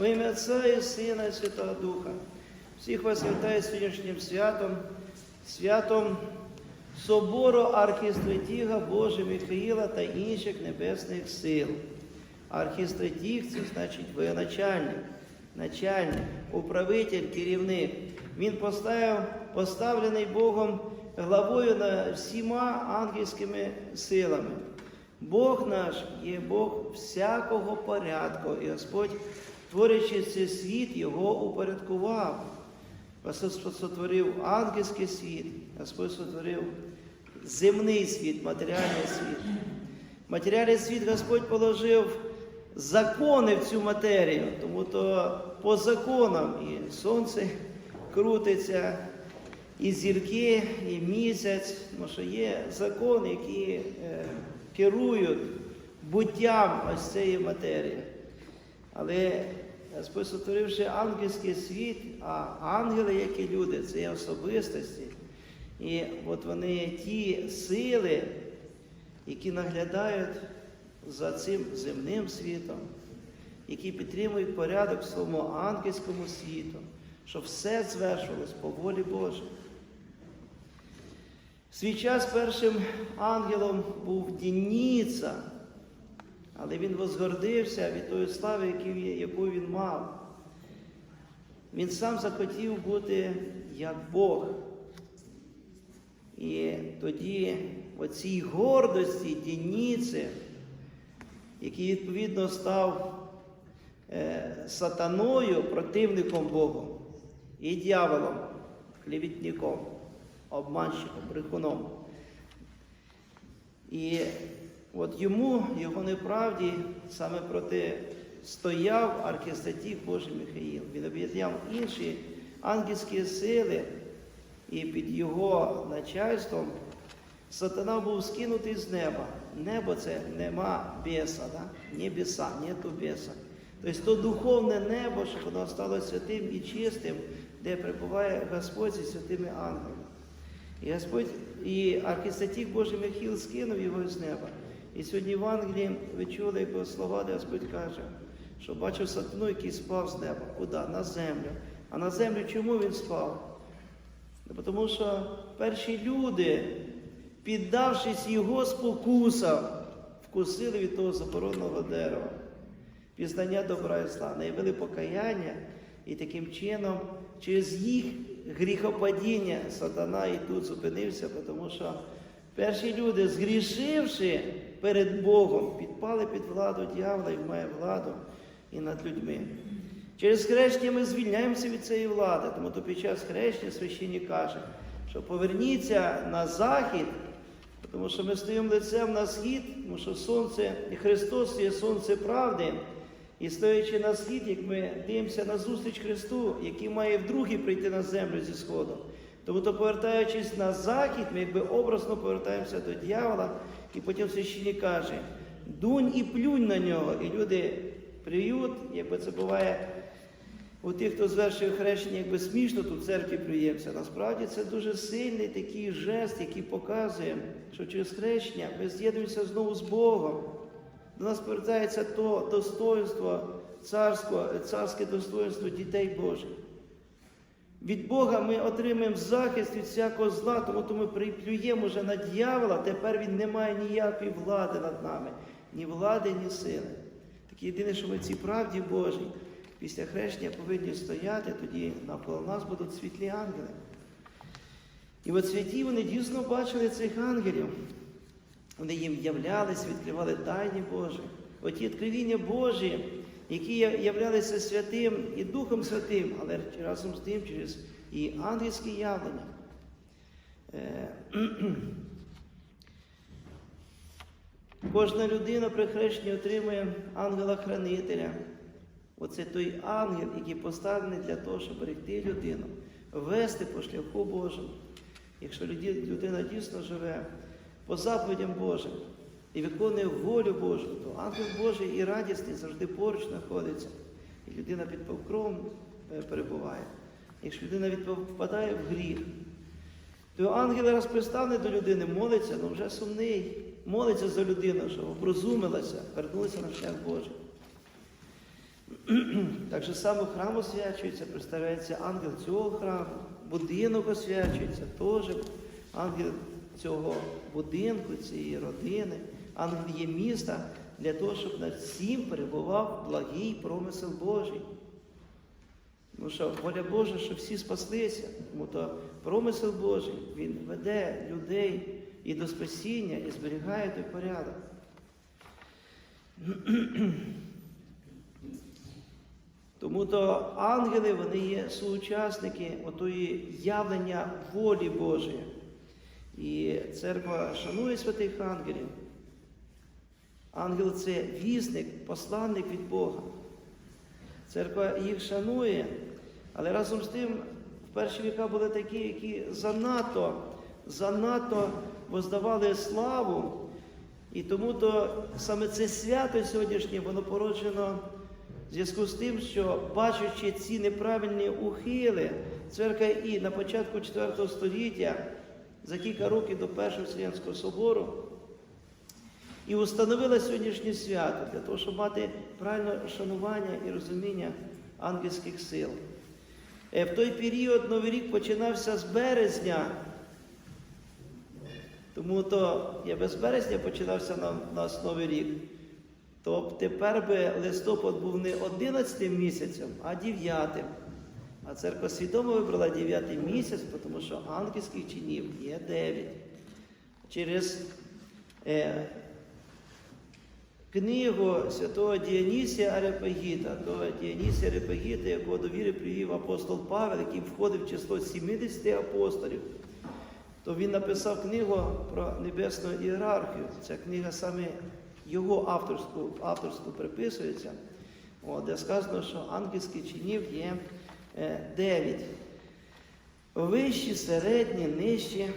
Во ім'я Отця і Сина і Святого Духа. Всіх вас вітаю сьогоднішнім святом, святом Собору Архістратіга Божа Михаїла та інших небесних сил. Архістратіг це значить воєначальник, начальник, управитель, керівник. Він поставив, поставлений Богом главою над всіма ангельськими силами. Бог наш є Бог всякого порядку, і Господь, творячи цей світ, його упорядкував. Господь сотворив ангельський світ, Господь сотворив земний світ, матеріальний світ. Матеріальний світ Господь положив закони в цю матерію, тому то по законам і сонце крутиться, і зірки, і місяць, тому що є закони, які е, керують буттям ось цієї матерії. Але Господь сотворивши ангельський світ, а ангели, як і люди, це є особистості. І от вони ті сили, які наглядають за цим земним світом, які підтримують порядок в своєму ангельському світу, щоб все звершувалось по волі Божій. В свій час першим ангелом був Дініца, але він возгордився від тої слави, яку він- мав. Він сам захотів бути як Бог. І тоді оцій гордості Дініці, який відповідно став е, сатаною, противником Богу, і дьяволом, клівітником, обманщиком, брехуном. І от йому, його неправді, саме проти стояв архістатів Божий Михаїл. Він об'єднав інші ангельські сили, і під його начальством сатана був скинутий з неба. Небо це нема беса, да? небеса, нету беса. Тобто то духовне небо, щоб воно стало святим і чистим, де перебуває Господь зі святими ангелами. І Господь, і архістатік Божий Михіл скинув його з неба. І сьогодні в Англії ви чули його слова, де Господь каже, що бачив сатану, який спав з неба. Куди? На землю. А на землю чому він спав? Ну, Тому що перші люди, піддавшись його спокусам, вкусили від того забороненого дерева, пізнання добра і зла, наявили покаяння, і таким чином, через їх гріхопадіння сатана і тут зупинився, тому що перші люди, згрішивши перед Богом, підпали під владу дьявола і має владу і над людьми. Через хрещення ми звільняємося від цієї влади, тому то під час хрещення священник каже, що поверніться на захід, тому що ми стоїмо лицем на схід, тому що сонце, і Христос є сонце правди. І стоячи на схід, як ми дивимося на зустріч Христу, який має вдруге прийти на землю зі сходу. Тому то, повертаючись на захід, ми якби образно повертаємося до дьявола, і потім священник каже, дунь і плюнь на нього. І люди плюють, якби це буває у тих, хто звершує хрещення, якби смішно тут в церкві плюємося. Насправді це дуже сильний такий жест, який показує, що через хрещення ми з'єднуємося знову з Богом. До нас повертається то достоинство, царське достоинство дітей Божих. Від Бога ми отримаємо захист від всякого зла, тому то ми приплюємо вже на дьявола, тепер він не має ніякої влади над нами, ні влади, ні сили. Так єдине, що ми цій правді Божій після хрещення повинні стояти, тоді навколо нас будуть світлі ангели. І от святі вони дійсно бачили цих ангелів. Вони їм являлись, відкривали тайні Божі. Оті відкривіння Божі, які являлися святим і Духом Святим, але разом з тим через і ангельські явлення. Е, Кожна людина при хрещенні отримує ангела-хранителя. Оце той ангел, який поставлений для того, щоб берегти людину, вести по шляху Божому. Якщо людина дійсно живе по заповідям Божим і виконує волю Божу, то ангел Божий і радісний завжди поруч знаходиться. І людина під покровом е, перебуває. Якщо людина впадає в гріх, то ангел раз приставлений до людини, молиться, але вже сумний, молиться за людину, щоб оброзумилася, вернулася на шлях Божий. Так же само храм освячується, представляється ангел цього храму, будинок освячується, теж ангел цього будинку, цієї родини, ангел є міста для того, щоб над всім перебував благий промисел Божий. Тому що воля Божа, щоб всі спаслися, тому то промисел Божий, він веде людей і до спасіння, і зберігає той порядок. Тому то ангели вони є соучасники отої явлення волі Божої. І церква шанує святих ангелів. Ангел це вісник, посланник від Бога. Церква їх шанує, але разом з тим в перші віка були такі, які занадто, занадто воздавали славу. І тому то саме це свято сьогоднішнє, воно породжено в зв'язку з тим, що бачачи ці неправильні ухили, церква і на початку IV століття, за кілька років до Першого Вселенського собору, і установила сьогоднішнє свято для того, щоб мати правильне шанування і розуміння ангельських сил. Е, В той період Новий рік починався з березня, тому то я без березня починався на нас Новий рік. То тепер би листопад був не 11 місяцем, а 9. А церква свідомо вибрала 9 місяць, тому що ангельських чинів є 9. Через е, книгу святого Діонісія Арепагіта, того Діонісія Арепагіта, якого до віри привів апостол Павел, який входив в число 70 апостолів, то він написав книгу про небесну ієрархію. Ця книга саме його авторську, авторську приписується, о, де сказано, що ангельських чинів є е, 9. Вищі, середні, нижчі.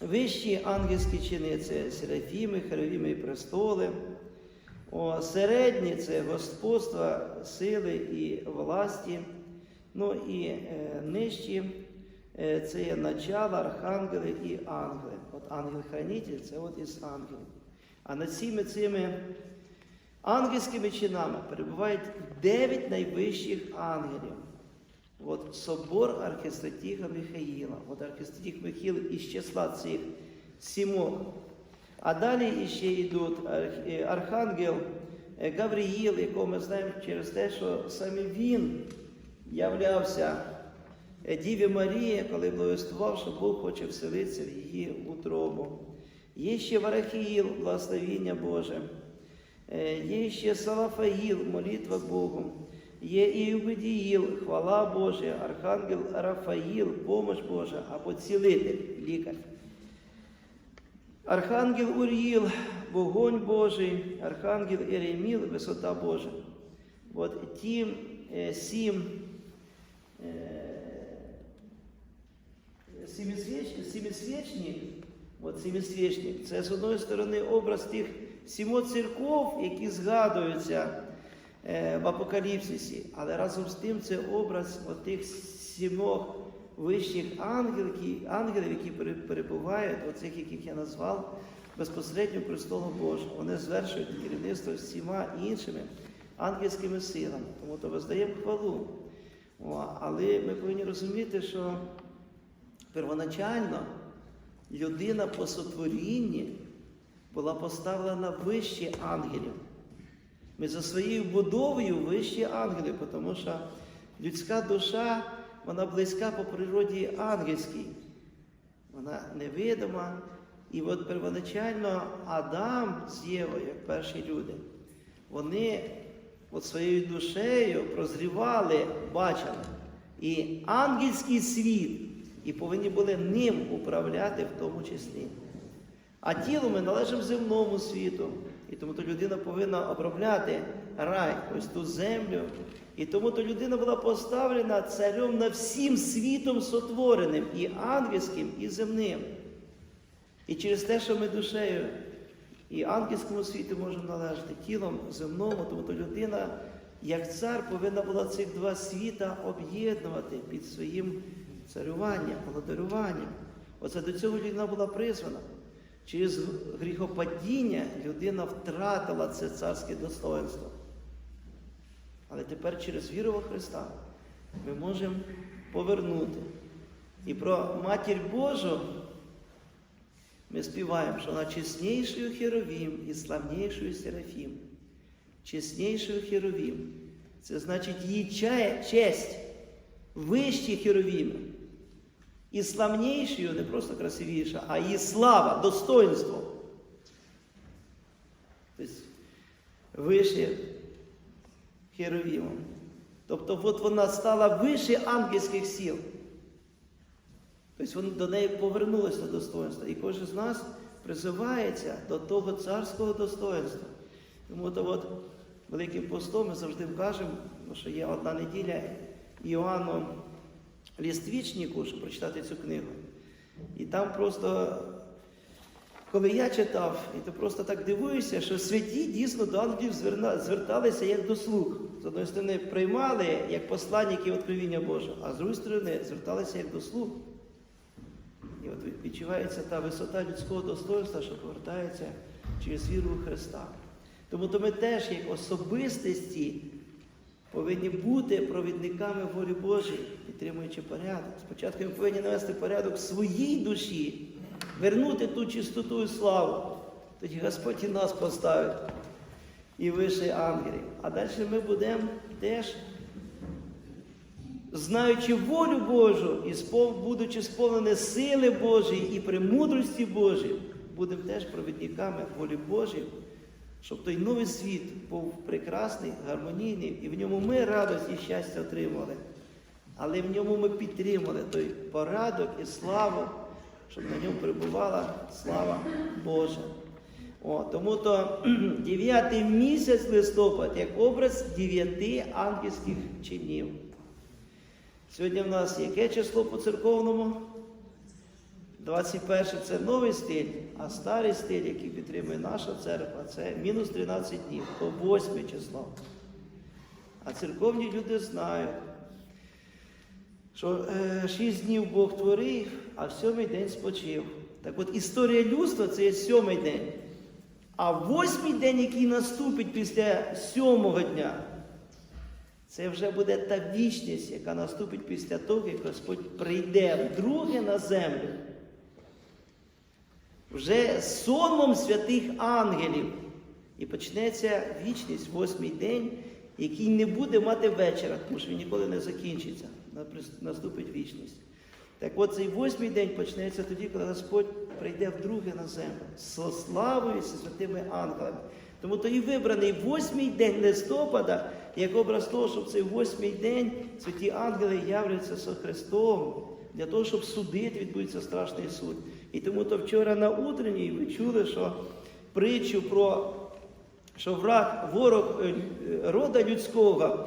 Вищі ангельські чини це серафіми, херовіми і престоли. О, середні це господство, сили і власті. Ну і е, нижчі е, це є начало, архангели і ангели. От ангел-хранитель це от із ангелів. А над всіми цими ангельськими чинами перебувають дев'ять найвищих ангелів. От собор архистратига Михаїла. От архистратиг Михаїл із числа цих сімох. А далі ще йдуть е, архангел е, Гавриїл, якого ми знаємо через те, що саме він являвся е, Діві Марії, коли благовістував, що Бог хоче вселитися в її утробу. Є ще Варахіїл, благословіння Боже. Є ще Салафаїл, молитва Богу. Є і Юбедіїл, хвала Божа, Архангел Рафаїл, помощ Божа, або цілитель, лікар. Архангел Уріїл, вогонь Божий, Архангел Ереміл, висота Божа. От ті е, сім е, сімисвіч- сімисвічні, от сімисвічник, це з одної сторони образ тих сімо церков, які згадуються е, в Апокаліпсисі, але разом з тим це образ от тих сімох вищих ангелів, ангелів, які перебувають, оцих, яких я назвав, безпосередньо престолу Божого. Вони звершують керівництво всіма іншими ангельськими силами. Тому то воздаємо хвалу. О, але ми повинні розуміти, що первоначально людина по сотворінні була поставлена вище ангелів. Ми за своєю будовою вищі ангели, тому що людська душа, вона близька по природі ангельській. Вона невидима. І от первоначально Адам з Євою, як перші люди, вони от своєю душею прозрівали, бачили. І ангельський світ, і повинні були ним управляти в тому числі. А тіло ми належимо земному світу. І тому то людина повинна обробляти рай, ось ту землю. І тому то людина була поставлена царем над всім світом сотвореним, і ангельським, і земним. І через те, що ми душею і ангельському світу можемо належати тілом земному, тому то людина, як цар, повинна була цих два світа об'єднувати під своїм царюванням, володарюванням. Оце до цього людина була призвана. Через гріхопадіння людина втратила це царське достоинство. Але тепер через віру во Христа ми можемо повернути. І про Матір Божу ми співаємо, що вона чеснішою Херовім і славнішою Серафім. Чеснішою Херовім. Це значить її честь вищі Херовіми. І славнішою, не просто красивіша, а її слава, достоинство. Тобто вище Херовімом. Тобто от вона стала вище ангельських сіл. Тобто до неї повернулися до достоинства. І кожен з нас призивається до того царського достоинства. Тому то от Великим постом ми завжди кажемо, що є одна неділя Іоанну Ліствічнику, щоб прочитати цю книгу. І там просто, коли я читав, і то просто так дивуюся, що святі дійсно до ангелів зверталися як до слуг. З одної сторони, приймали як посланники откровіння Божого, а з іншої сторони зверталися як до слуг. І от відчувається та висота людського достоинства, що повертається через віру у Христа. Тому то ми теж, як особистості, повинні бути провідниками волі Божої, підтримуючи порядок. Спочатку ми повинні навести порядок в своїй душі, вернути ту чистоту і славу. Тоді Господь і нас поставить і вище ангелів. А далі ми будемо теж знаючи волю Божу і будучи сповнені сили Божої і премудрості Божої, будемо теж провідниками волі Божої, щоб той новий світ був прекрасний, гармонійний, і в ньому ми радость і щастя отримали. Але в ньому ми підтримали той порадок і славу, щоб на ньому перебувала слава Божа. Тому то 9 місяць листопад як образ дев'яти ангельських чинів. Сьогодні в нас яке число по церковному? 21 це новий стиль, а старий стиль, який підтримує наша церква, це мінус 13 днів, то 8 число. А церковні люди знають, що е, 6 днів Бог творив, а в сьомий день спочив. Так от історія людства це є сьомий день. А восьмий день, який наступить після сьомого дня, це вже буде та вічність, яка наступить після того, як Господь прийде вдруге на землю. Вже сонмом святих ангелів. І почнеться вічність, восьмий день, який не буде мати вечора, тому що він ніколи не закінчиться. Наступить вічність. Так от цей восьмий день почнеться тоді, коли Господь прийде вдруге на землю з славою і святими ангелами. Тому то і вибраний восьмий день листопада, як образ того, що в цей восьмий день святі ангели являться з Христом, для того, щоб судити, відбудеться страшний суд. І тому то вчора на утренній ви чули, що притчу про що враг, ворог е, рода людського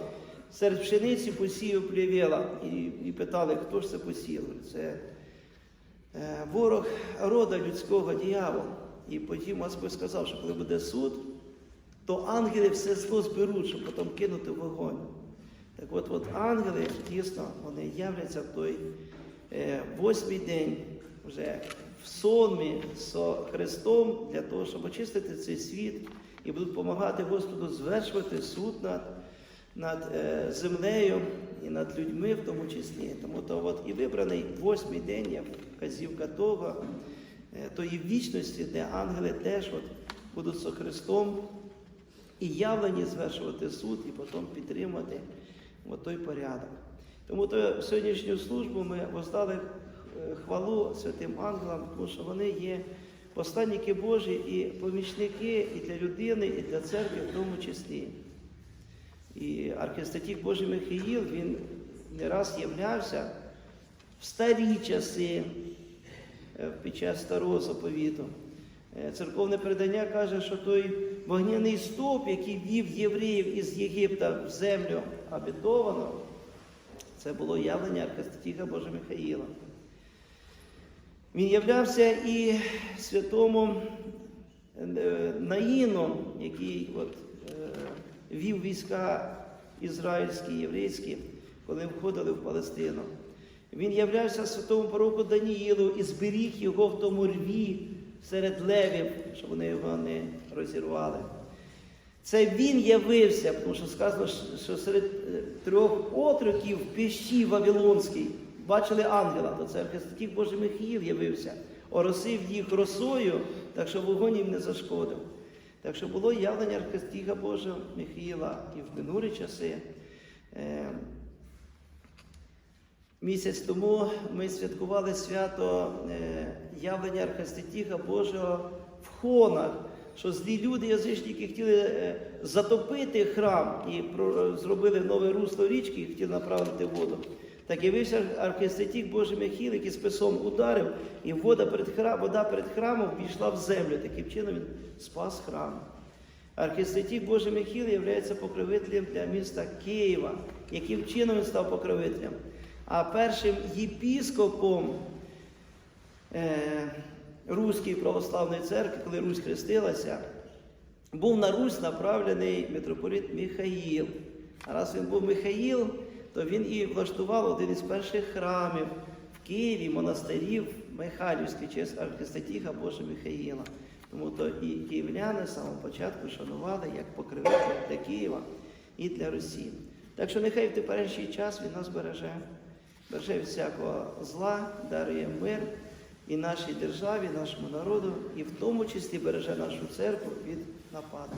серед пшениці посіяв плівела. І, і питали, хто ж це посіяв? Це е, ворог рода людського діявол. І потім Господь сказав, що коли буде суд, то ангели все зло зберуть, щоб потім кинути в вогонь. Так от, от ангели дійсно вони являться в той е, восьмий день вже в сонмі з Христом для того, щоб очистити цей світ і будуть допомагати Господу звершувати суд над, над е, землею і над людьми в тому числі. Тому то от і вибраний восьмий день, як вказівка того, е, тої вічності, де ангели теж от будуть з Христом і явлені звершувати суд, і потім підтримати от той порядок. Тому то сьогоднішню службу ми воздали е, хвалу святим ангелам, тому що вони є посланники Божі і помічники і для людини, і для церкви в тому числі. І архістатік Божий Михаїл, він не раз являвся в старі часи е, під час старого заповіту. Е, Церковне передання каже, що той вогняний стовп, який вів євреїв із Єгипта в землю обітовану, це було явлення архистатіка Божа Михаїла. Він являвся і святому е, Наїну, який от, вів війська ізраїльські, єврейські, коли входили в Палестину. Він являвся святому пророку Даніїлу і зберіг його в тому рві серед левів, щоб вони його не розірвали. Це він явився, тому що сказано, що серед е, трьох отроків в піщі Вавилонській бачили ангела, то це архистратів Божий Михаїл явився, оросив їх росою, так що вогонь їм не зашкодив. Так що було явлення архистіга Божого Михаїла і в минулі часи. Е, Місяць тому ми святкували свято е, явлення Архистетіха Божого в Хонах, що злі люди, язичники, хотіли е, затопити храм і зробили нове русло річки і хотіли направити воду. Так явився Архистетік Божий Михіл, який списом ударив, і вода перед, храм, вода перед храмом війшла в землю. Таким чином він спас храм. Архистетік Божий Михіл є покровителем для міста Києва. Яким чином він став покровителем? А першим єпіскопом е, Руської православної церкви, коли Русь хрестилася, був на Русь направлений митрополит Михаїл. А раз він був Михаїл, то він і влаштував один із перших храмів в Києві, монастирів Михайлівський честь архистатіга Божа Михаїла. Тому то і київляни з самого початку шанували як покровителя для Києва і для Росії. Так що нехай в теперішній час він нас береже, береже всякого зла, дарує мир і нашій державі, нашому народу, і в тому числі береже нашу церкву від Господь.